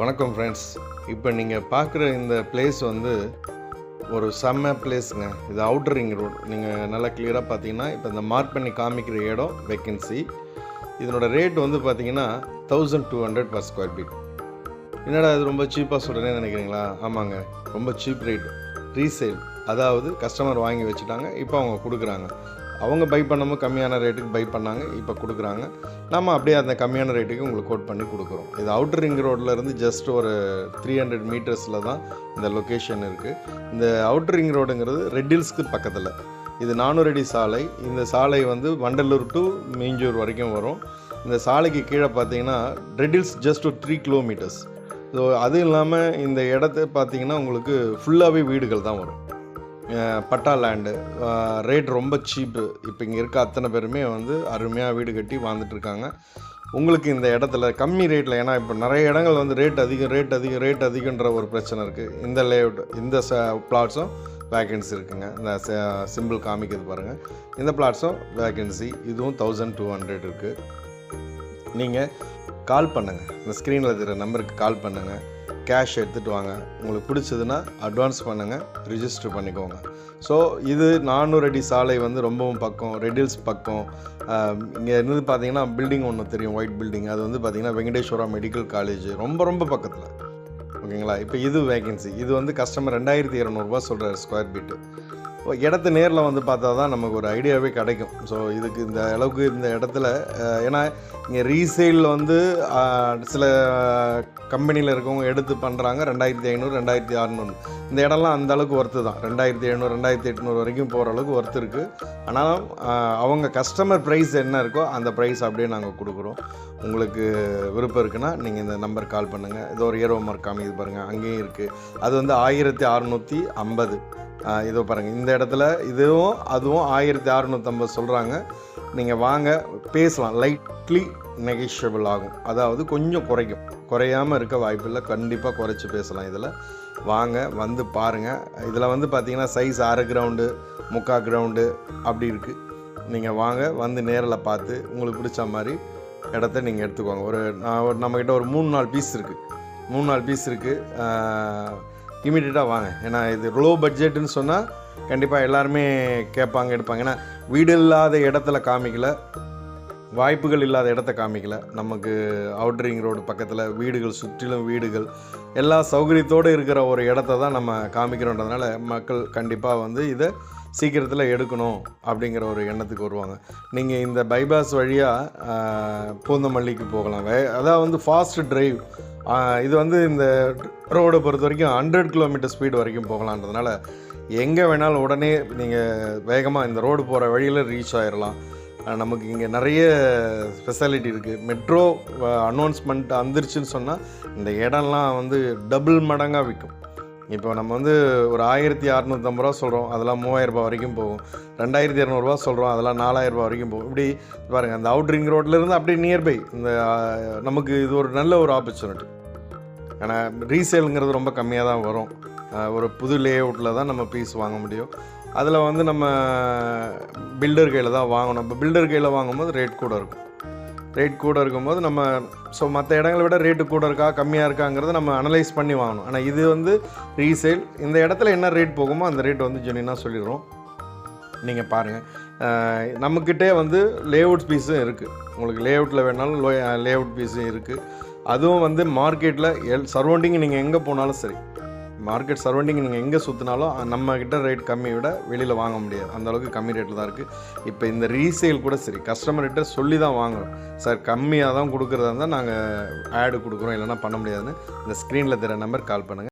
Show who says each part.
Speaker 1: வணக்கம் ஃப்ரெண்ட்ஸ் இப்போ நீங்கள் பார்க்குற இந்த பிளேஸ் வந்து ஒரு செம்ம பிளேஸுங்க இது அவுட்டர் ரிங் ரோடு நீங்கள் நல்லா கிளியராக பார்த்தீங்கன்னா இப்போ இந்த மார்க் பண்ணி காமிக்கிற இடம் வேக்கன்சி இதனோட ரேட் வந்து பார்த்தீங்கன்னா thousand two hundred per square feet என்னடா இது ரொம்ப சீப்பாக சொல்கிறேன்னு நினைக்கிறீங்களா? ஆமாங்க. ரொம்ப சீப் ரேட் ரீசேல் அதாவது கஸ்டமர் வாங்கி வச்சுட்டாங்க. இப்போ அவங்க கொடுக்குறாங்க. அவங்க பை பண்ணும்போது கம்மியான ரேட்டுக்கு பை பண்ணாங்க இப்போ கொடுக்குறாங்க. நம்ம அப்படியே அந்த கம்மியான ரேட்டுக்கு உங்களுக்கு கோட் பண்ணி கொடுக்குறோம். இது அவுட்டர் ரிங் ரோட்லேருந்து ஜஸ்ட் ஒரு த்ரீ ஹண்ட்ரட் மீட்டர்ஸில் தான் இந்த லொக்கேஷன் இருக்குது இந்த அவுட்டர் ரிங் ரோடுங்கிறது ரெட் ஹில்ஸ்க்கு பக்கத்தில். இது நானூறு அடி சாலை. இந்த சாலை வந்து வண்டலூர் டு மீஞ்சூர் வரைக்கும் வரும். இந்த சாலைக்கு கீழே பார்த்தீங்கன்னா ரெட் ஹில்ஸ் ஜஸ்ட் ஒரு த்ரீ கிலோமீட்டர்ஸ் ஸோ அது இல்லாமல் இந்த இடத்த பார்த்தீங்கன்னா உங்களுக்கு ஃபுல்லாகவே வீடுகள் தான் வரும். பட்டா லேண்டு ரேட் ரொம்ப சீப்பு இப்போ இங்கே இருக்க அத்தனை பேருமே வந்து அருமையாக வீடு கட்டி வாழ்ந்துட்டுருக்காங்க உங்களுக்கு இந்த இடத்துல கம்மி ரேட்டில் ஏன்னா இப்போ நிறைய இடங்கள் வந்து ரேட் அதிகம் ரேட் அதிகம் ரேட் அதிகன்ற ஒரு பிரச்சனை இருக்குது இந்த லேஅவுட் இந்த ச பிளாட்ஸும் வேக்கன்சி இருக்குங்க. இந்த சிம்பிள் காமிக்கிறது பாருங்கள் இந்த பிளாட்ஸும் வேக்கன்சி இதுவும் தௌசண்ட் டூ ஹண்ட்ரட் இருக்குது நீங்கள் கால் பண்ணுங்கள் இந்த ஸ்க்ரீனில் இருக்கிற நம்பருக்கு கால் பண்ணுங்கள் கேஷ் எடுத்துகிட்டு வாங்க. உங்களுக்கு பிடிச்சதுன்னா அட்வான்ஸ் பண்ணுங்கள் ரிஜிஸ்டர் பண்ணிக்கோங்க. ஸோ இது நானூறு அடி சாலை வந்து ரொம்பவும் பக்கம் ரெடில்ஸ் பக்கம். இங்கே இருந்து பார்த்தீங்கன்னா பில்டிங் ஒன்று தெரியும் ஒயிட் பில்டிங் அது வந்து பார்த்தீங்கன்னா வெங்கடேஸ்வரா மெடிக்கல் காலேஜ் ரொம்ப ரொம்ப பக்கத்தில். ஓகேங்களா இப்போ இது வேகன்சி இது வந்து கஸ்டமர் ரெண்டாயிரத்தி இரநூறுபா சொல்கிறார் ஸ்கொயர் ஃபீட்டு இடத்த நேரில் வந்து பார்த்தா தான் நமக்கு ஒரு ஐடியாவே கிடைக்கும். ஸோ இதுக்கு இந்த அளவுக்கு இந்த இடத்துல ஏன்னா இங்கே ரீசேலில் வந்து சில கம்பெனியில் இருக்கவங்க எடுத்து பண்ணுறாங்க ரெண்டாயிரத்தி ஐநூறு ரெண்டாயிரத்தி அறநூறு. இந்த இடம்லாம் அந்த அளவுக்கு ஒர்த்து தான். ரெண்டாயிரத்தி எழுநூறு ரெண்டாயிரத்தி எட்நூறு வரைக்கும் போகிற அளவுக்கு ஒர்த்து இருக்குது ஆனாலும் அவங்க கஸ்டமர் ப்ரைஸ் என்ன இருக்கோ அந்த ப்ரைஸ் அப்படியே நாங்கள் கொடுக்குறோம். உங்களுக்கு விருப்பம் இருக்குன்னா நீங்கள் இந்த நம்பர் கால் பண்ணுங்கள் இது ஒரு ஏரோ மார்க் காமிக்குது பாருங்கள் அங்கேயும் இருக்குது அது வந்து ஆயிரத்தி அறநூற்றி ஐம்பது. இதோ பாருங்கள் இந்த இடத்துல இதுவும் அதுவும் ஆயிரத்தி அறுநூற்றம்பது சொல்கிறாங்க நீங்கள் வாங்க பேசலாம். லைட்லி நெகிஷியபிள் ஆகும். அதாவது கொஞ்சம் குறைக்கும். குறையாமல் இருக்க வாய்ப்பில்லை. கண்டிப்பாக குறைச்சி பேசலாம் இதில். வாங்க வந்து பாருங்கள் இதில் வந்து பார்த்தீங்கன்னா சைஸ் அரை கிரவுண்டு முக்கா கிரவுண்டு அப்படி இருக்குது நீங்கள் வாங்க வந்து நேரில் பார்த்து உங்களுக்கு பிடிச்ச மாதிரி இடத்த நீங்கள் எடுத்துக்கோங்க. ஒரு நான் ஒரு நம்மக்கிட்ட ஒரு மூணு நாலு பீஸ் இருக்குது மூணு நாலு பீஸ் இருக்குது இமீடியட்டாக வாங்க. ஏன்னா இது லோ பட்ஜெட்டுன்னு சொன்னால் கண்டிப்பாக எல்லாருமே கேட்பாங்க எடுப்பாங்க. ஏன்னா வீடு இல்லாத இடத்துல காமிக்கல. வாய்ப்புகள் இல்லாத இடத்த காமிக்கல. நமக்கு அவுட்ரிங் ரோடு பக்கத்தில் வீடுகள் சுற்றிலும் வீடுகள் எல்லா சௌகரியத்தோடு இருக்கிற ஒரு இடத்த தான் நம்ம காமிக்கிறோன்றதுனால மக்கள் கண்டிப்பாக வந்து இதை சீக்கிரத்தில் எடுக்கணும் அப்படிங்கிற ஒரு எண்ணத்துக்கு வருவாங்க. நீங்கள் இந்த பைபாஸ் வழியாக பூந்தமல்லிக்கு போகலாம். அதாவது அதான் வந்து ஃபாஸ்ட் டிரைவ் இது வந்து இந்த ரோடை பொறுத்த வரைக்கும் ஹண்ட்ரட் கிலோமீட்டர் ஸ்பீடு வரைக்கும் போகலான்றதுனால எங்கே வேணாலும் உடனே நீங்கள் வேகமாக இந்த ரோடு போகிற வழியில் ரீச் ஆகிடலாம் நமக்கு இங்கே நிறைய ஸ்பெஷாலிட்டி இருக்குது மெட்ரோ அனௌன்ஸ்மெண்ட் வந்துருச்சுன்னு சொன்னால் இந்த இடம்லாம் வந்து டபுள் மடங்காக விற்கும் இப்போ நம்ம வந்து ஒரு ஆயிரத்தி அறநூற்றம்பது ரூபா சொல்கிறோம் அதெல்லாம் மூவாயிரரூபா வரைக்கும் போகும். ரெண்டாயிரத்தி இரநூறுவா சொல்கிறோம் அதெல்லாம் நாலாயிரம் ரூபாய் வரைக்கும் போகும். இப்படி பாருங்கள் அந்த அவுட்ரிங் ரோட்லேருந்து அப்படியே நியர்பை இந்த நமக்கு இது ஒரு நல்ல ஒரு ஆப்பர்ச்சுனிட்டி ஆனால் ரீசேலுங்கிறது ரொம்ப கம்மியாக தான் வரும். ஒரு புது லே அவுட்டில் தான் நம்ம பீஸ் வாங்க முடியும். அதில் வந்து நம்ம பில்டர் கையில் தான் வாங்கணும். இப்போ பில்டர் கையில் வாங்கும்போது ரேட் கூட இருக்கும். ரேட் கூட இருக்கும்போது நம்ம ஸோ மற்ற இடங்களை விட ரேட்டு கூட இருக்கா கம்மியாக இருக்காங்கிறத நம்ம அனலைஸ் பண்ணி வாங்கணும். ஆனால் இது வந்து ரீசேல் இந்த இடத்துல என்ன ரேட் போகுமோ அந்த ரேட் வந்து ஜெனினாக சொல்லிடுறோம். நீங்கள் பாருங்கள் நம்மக்கிட்டே வந்து லேஅவுட் பீஸும் இருக்குது உங்களுக்கு லேஅவுட்டில் வேணாலும் லோ லேஅவுட் பீஸும் இருக்குது அதுவும் வந்து மார்க்கெட்டில் எல் சரௌண்டிங் நீங்கள் எங்கே போனாலும் சரி. மார்க்கெட் சரௌண்டிங் நீங்கள் எங்கே சுற்றினாலும் நம்மக்கிட்ட ரேட் கம்மி விட வெளியில் வாங்க முடியாது. அந்தளவுக்கு கம்மி ரேட்டில் தான் இருக்குது இப்போ இந்த ரீசேல் கூட சரி கஸ்டமர்கிட்ட சொல்லி தான் வாங்குறோம். சார் கம்மியாக தான் கொடுக்குறதா இருந்தால் நாங்கள் ஆடு கொடுக்குறோம். இல்லைன்னா பண்ண முடியாதுன்னு இந்த ஸ்க்ரீனில் தெரிய நம்பர் கால் பண்ணுங்கள்